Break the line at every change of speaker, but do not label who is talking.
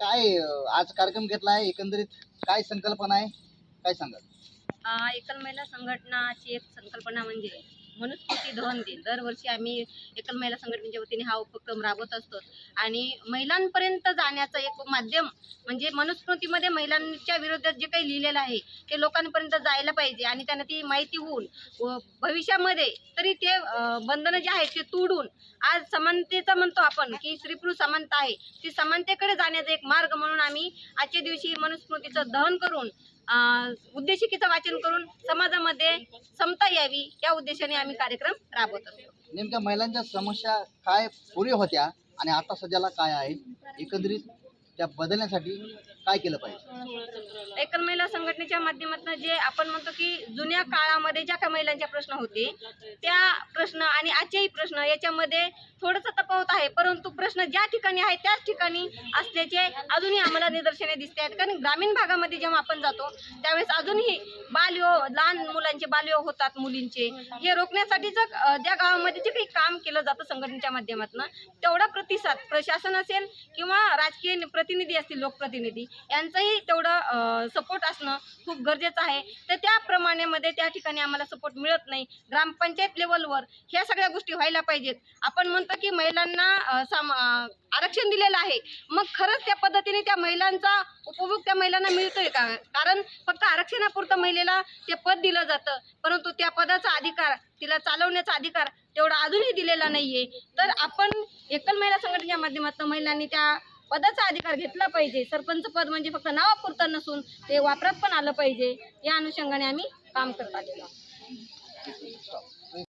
काय अं, आज कार्यक्रम घेतला आहे एकंदरीत काय संकल्पना आहे? काय सांगाल?
आ, एकल महिला संघटनाची एक संकल्पना म्हणजे मनुस्मृती धन दिन दरवर्षी आम्ही एकल महिला संघटनेच्या वतीने हा उपक्रम राबवत असतो. आणि महिलांपर्यंत जाण्याचं एक माध्यम म्हणजे मनुस्मृतीमध्ये महिलांच्या विरोधात जे काही लिहिलेलं आहे ते लोकांपर्यंत जायला पाहिजे आणि त्यांना ती माहिती होऊन व भविष्यामध्ये तरी ते बंधनं जे आहेत ते तोडून आज समानतेचा म्हणतो आपण की स्त्री पुरुष समानता आहे ती समानतेकडे जाण्याचा एक मार्ग म्हणून आम्ही आजच्या दिवशी मनुस्मृतीचं दहन करून उद्देशिकेचं वाचन करून समाजामध्ये समता यावी या उद्देशाने आम्ही कार्यक्रम राबवत असतो.
नेमक्या महिलांच्या समस्या काय पूर्वी होत्या आणि आता सध्याला काय आहे? एकंदरीत त्या बदलण्यासाठी काय केलं पाहिजे?
एकल महिला संघटनेच्या माध्यमातून जे आपण म्हणतो की जुन्या काळामध्ये ज्या काही महिलांच्या प्रश्न होते त्या प्रश्न आणि आजचेही प्रश्न याच्यामध्ये थोडंसं तफावत आहे. परंतु प्रश्न ज्या ठिकाणी आहे त्याच ठिकाणी असल्याचे अजूनही आम्हाला निदर्शने दिसते आहेत. कारण ग्रामीण भागामध्ये जेव्हा आपण जातो त्यावेळेस अजूनही बालविवाह लहान मुलांचे बालविवाह होतात मुलींचे. हे रोखण्यासाठीच ज्या गावामध्ये जे काही काम केलं जातं संघटनेच्या माध्यमातून तेवढा प्रतिसाद प्रशासन असेल किंवा राजकीय प्रतिनिधी असतील लोकप्रतिनिधी यांचंही तेवढं सपोर्ट असणं खूप गरजेचं आहे. तर त्याप्रमाणे मध्ये त्या ठिकाणी आम्हाला सपोर्ट मिळत नाही. ग्रामपंचायत लेवलवर ह्या सगळ्या गोष्टी व्हायला पाहिजेत. आपण म्हणतो की महिलांना साम आरक्षण दिलेलं आहे. मग खरंच त्या पद्धतीने त्या महिलांचा उपभोग त्या महिलांना मिळतोय का? कारण फक्त आरक्षणापुरतं महिलेला ते पद दिलं जातं. परंतु त्या पदाचा अधिकार तिला चालवण्याचा अधिकार तेवढा अजूनही दिलेला नाहीये. तर आपण एकल महिला संघटनेच्या माध्यमातून महिलांनी त्या पदाचा अधिकार घेतला पाहिजे. सरपंच पद म्हणजे फक्त नावापुरतं नसून ते वापरात पण आलं पाहिजे. या अनुषंगाने आम्ही काम करत आलेलो